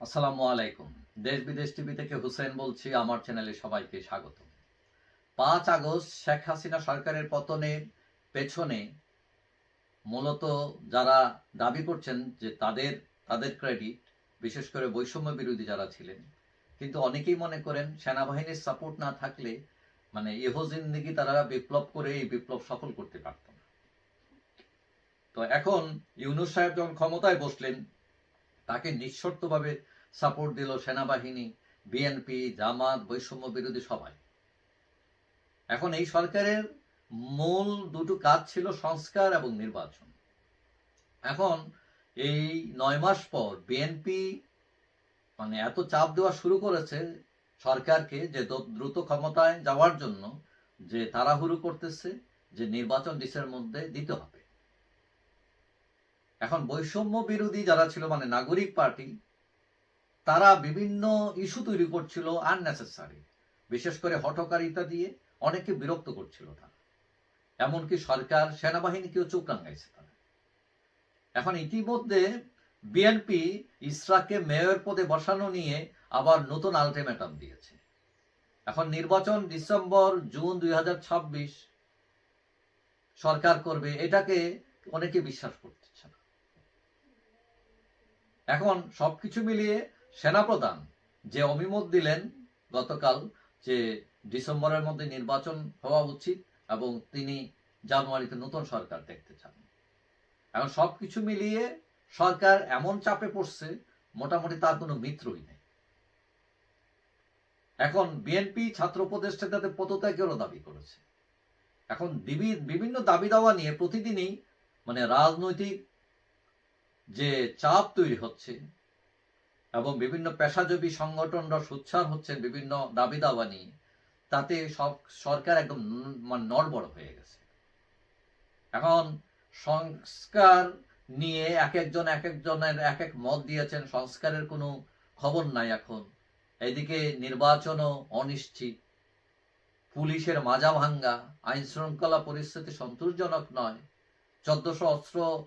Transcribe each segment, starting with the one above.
আসসালামু আলাইকুম। দেশ বিদেশ টিভি থেকে হুসেন বলছি, আমার চ্যানেলে সবাইকে স্বাগত। পাঁচ আগস্ট শেখ হাসিনা সরকারের পতনের পেছনে মূলত যারা দাবি করছেন যে তাদের তাদের ক্রেডিট বিশেষ করে বৈষম্য বিরোধী যারা ছিলেন, কিন্তু অনেকেই মনে করেন সেনাবাহিনীর সাপোর্ট না থাকলে মানে ইহো জিন্দিগি তারা বিপ্লব করে এই বিপ্লব সফল করতে পারত না। তো এখন ইউনুস সাহেব যখন ক্ষমতায় বসলেন তাকে নিঃশর্তভাবে সাপোর্ট দিল সেনাবাহিনী বিএনপি জামাত, বৈষম্য বিরোধী সবাই। এখন এই সরকারের মূল দুটো কাজ ছিল সংস্কার এবং নির্বাচন। এখন এই নয় মাস পর বিএনপি মানে এত চাপ দেওয়া শুরু করেছে সরকারকে যে দ্রুত ক্ষমতায় যাওয়ার জন্য যে তাড়াহুড়ো করতেছে, যে নির্বাচন ডিসের মধ্যে দিতে হবে। এখন বৈষম্য বিরোধী যারা ছিল মানে নাগরিক পার্টি, তারা বিভিন্ন ইস্যু তৈরি করছিল আননেসেসারি বিশেষ করে হঠকারিতা দিয়ে অনেকে বিরক্ত করছিল তারা। এমনকি সরকার, সেনাবাহিনীকেও চোখ রাঙাইছে তারা। এখন ইতিমধ্যে বিএনপি ইসরাকে মেয়র পদে বসানো নিয়ে আবার নতুন আলটিমেটাম দিয়েছে। এখন নির্বাচন ডিসেম্বর, জুন দুই হাজার ছাব্বিশ, সরকার করবে, এটাকে অনেকে বিশ্বাস করতেছে না এখন সবকিছু মিলিয়ে সেনাপ্রধান যে অভিমত দিলেন গতকাল যে ডিসেম্বরের মধ্যে নির্বাচন হওয়া উচিত এবং তিনি জানুয়ারিতে নতুন সরকার দেখতে চান। এখন সবকিছু মিলিয়ে সরকার এমন চাপে পড়ছে, মোটামুটি তার কোনো মিত্রই নেই। এখন বিএনপি ছাত্র উপদেষ্টা তাদের পদত্যাগেরও দাবি করেছে। এখন বিভিন্ন দাবি দাওয়া নিয়ে প্রতিদিনই মানে রাজনৈতিক যে চাপ তৈরি হচ্ছে এবং বিভিন্ন পেশাজীবী সংগঠনরা সোচ্চার হচ্ছে বিভিন্ন দাবি দাবা নিয়ে, তাতে সব সরকার একদম মানে নড়বড় হয়ে গেছে। এখন সংস্কার নিয়ে এক একজন এক একজনের এক এক মত দিয়েছেন, সংস্কারের কোনো খবর নাই এখন। এদিকে নির্বাচনও অনিশ্চিত। পুলিশের মাজা ভাঙ্গা আইন শৃঙ্খলা পরিস্থিতি সন্তোষজনক নয়। চোদ্দশো অস্ত্র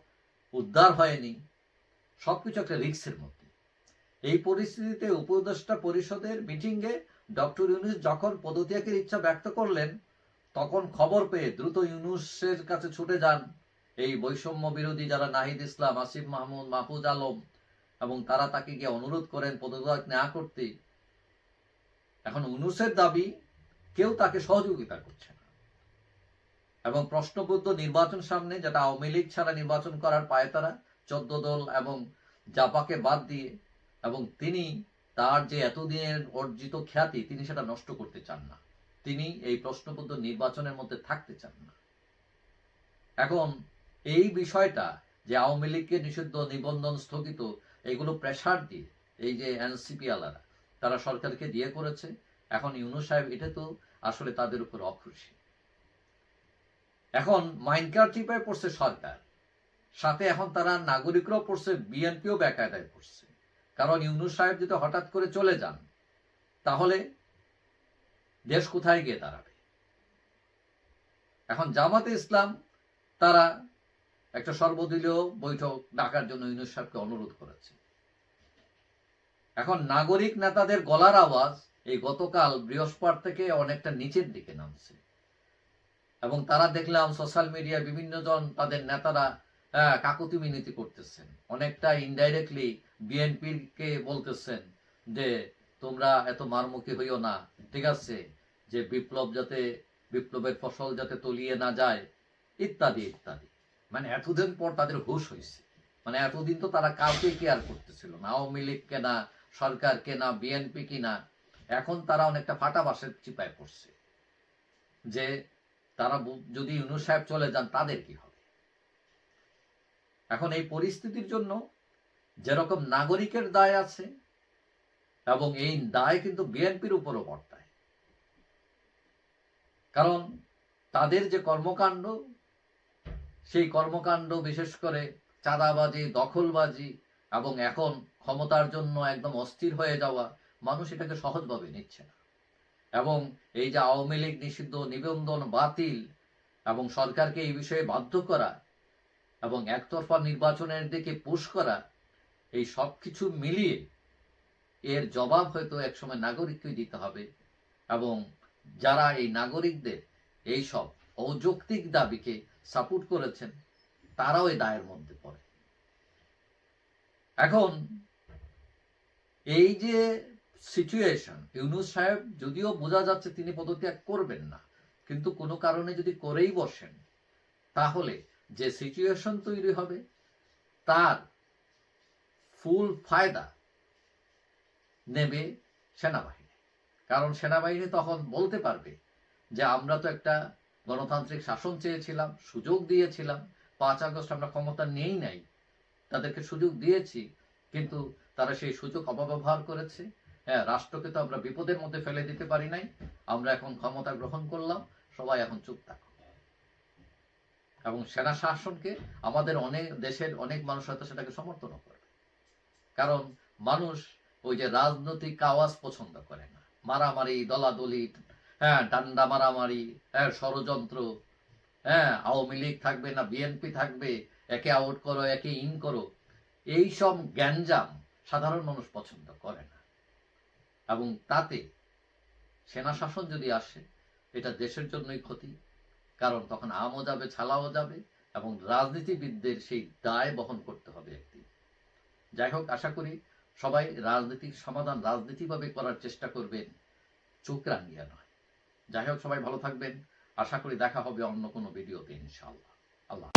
উদ্ধার হয়নি। সবকিছু একটা রিক্সের মধ্যে। এই পরিস্থিতিতে উপদেষ্টা পরিষদের মিটিংয়ে ডক্টর ইউনুস যখন পদত্যাগের ইচ্ছা ব্যক্ত করলেন, তখন খবর পেয়ে দ্রুত ইউনুসের কাছে ছুটে যান। এই বৈষম্য বিরোধী যারা নাহিদ ইসলাম, আসিফ মাহমুদ, মাহফুজ আলম এবং তারা তাকে গিয়ে অনুরোধ করেন পদত্যাগ না করতে, এখন ইউনুসের দাবি কেউ তাকে সহযোগিতা করছে না। এবং প্রশ্নবুদ্ধ নির্বাচন সামনে, যেটা আওয়ামী লীগ ছাড়া নির্বাচন করার পায়তারা চোদ্দ দল এবং জাপাকে বাদ দিয়ে এবং তিনি তার যে এতদিনের অর্জিত খ্যাতি, তিনি সেটা নষ্ট করতে চান না। তিনি এই প্রশ্নবদ্ধ নির্বাচনের মধ্যে থাকতে চান না। এখন এই বিষয়টা যে আওয়ামী লীগকে নিষিদ্ধ, নিবন্ধন স্থগিত, এগুলো প্রেসার দিয়ে, এই যে এনসিপি আলারা, তারা সরকারকে দিয়ে করেছে। এখন ইউনু সাহেব এটা তো আসলে তাদের উপর অখুশি এখন মাইনকার চিপায় পড়ছে সরকার। সাথে এখন তারা নাগরিকরাও পড়ছে, বিএনপিও বেকায়দায় পড়ছে। কারণ ইউনুস সাহেব যদি হঠাৎ করে চলে যান, তাহলে দেশ কোথায় গিয়ে দাঁড়াবে? এখন জামাতে ইসলাম, তারা একটা সর্বদলীয় বৈঠক ডাকার জন্য ইউনুস সাহেবকে অনুরোধ করেছে। এখন নাগরিক নেতাদের গলার আওয়াজ এই গতকাল বৃহস্পতি থেকে অনেকটা নিচের দিকে নামছে। এবং তারা দেখলাম সোশ্যাল মিডিয়ায় বিভিন্ন জন তাদের নেতারা আহ, কাকুতি মিনতি করতেছেন। অনেকটা ইনডাইরেক্টলি বিএনপির কে বলতেছেন যে তোমরা এত মারমুখী হইও না ঠিক আছে? যে বিপ্লব যাতে বিপ্লবের ফসল যাতে তলিয়ে না যায়। ইত্যাদি ইত্যাদি। মানে এতদিন পর তাদের হুশ হয়েছে মানে এতদিন তো তারা কাউকে কেয়ার করতেছিল না। আওয়ামী লীগ কেনা সরকার কেনা বিএনপি কিনা এখন তারা অনেকটা ফাটা বাসের চিপায় পড়ছে। যে তারা যদি ইউনুস সাহেব চলে যান তাদের কি হবে? এখন এই পরিস্থিতির জন্য যেরকম নাগরিকের দায় আছে, এবং এই দায় কিন্তু বিএনপির উপরও বর্তায়। কারণ তাদের যে কর্মকাণ্ড, সেই কর্মকাণ্ড বিশেষ করে চাঁদাবাজি, দখলবাজি, এবং এখন ক্ষমতার জন্য একদম অস্থির হয়ে যাওয়া, মানুষ এটাকে সহজভাবে নিচ্ছে না। এবং এই যে আওয়ামী লীগ নিষিদ্ধ নিবন্ধন বাতিল, এবং সরকারকে এই বিষয়ে বাধ্য করা এবং একতরফা নির্বাচনের দিকে পুশ করা, এই সব কিছু মিলিয়ে এর জবাব হয়তো একসময় নাগরিককেই দিতে হবে। এবং যারা এই নাগরিকদের এই সব অযৌক্তিক দাবিকে সাপোর্ট করেছেন, তারাও এই দায়ের মধ্যে পড়ে। এখন এই যে সিচুয়েশন ইউনুস সাহেব যদিও বোঝা যাচ্ছে তিনি পদত্যাগ করবেন না, কিন্তু কোনো কারণে যদি করেই বসেন, তাহলে যে সিচুয়েশন তৈরি হবে, তার ফুল ফায়দা নেবে সেনাবাহিনী। কারণ সেনাবাহিনী তখন বলতে পারবে যে, আমরা তো একটা গণতান্ত্রিক শাসন চেয়েছিলাম, সুযোগ দিয়েছিলাম। পাঁচ আগস্ট আমরা ক্ষমতা নেই নাই। তাদেরকে সুযোগ দিয়েছি, কিন্তু তারা সেই সুযোগ অপব্যবহার করেছে। হ্যাঁ রাষ্ট্রকে তো আমরা বিপদের মধ্যে ফেলে দিতে পারি নাই। আমরা এখন ক্ষমতা গ্রহণ করলাম, সবাই এখন চুপ থাকো। এবং সেনা শাসনকে আমাদের অনেক দেশের অনেক মানুষ হয়তো সেটাকে সমর্থন করে। কারণ মানুষ ওই যে রাজনৈতিক আওয়াজ পছন্দ করে না। মারামারি দলাদলি হ্যাঁ ডান্ডা মারামারি হ্যাঁ ষড়যন্ত্র হ্যাঁ আওয়ামী লীগ থাকবে না, বিএনপি থাকবে, একে আউট করো, একে ইন করো এই সব গ্যাঞ্জাম সাধারণ মানুষ পছন্দ করে না। এবং তাতে সেনা শাসন যদি আসে, এটা দেশের জন্যই ক্ষতি কারণ তখন আমও যাবে, ছালাও যাবে এবং রাজনীতিবিদদের সেই দায় বহন করতে হবে একটি যাই হোক, আশা করি সবাই রাজনীতির সমাধান রাজনীতিভাবে করার চেষ্টা করবেন, চোখ রাঙিয়া নয়। যাই হোক, সবাই ভালো থাকবেন। আশা করি দেখা হবে অন্য কোনো ভিডিওতে ইনশাআল্লাহ। আল্লাহ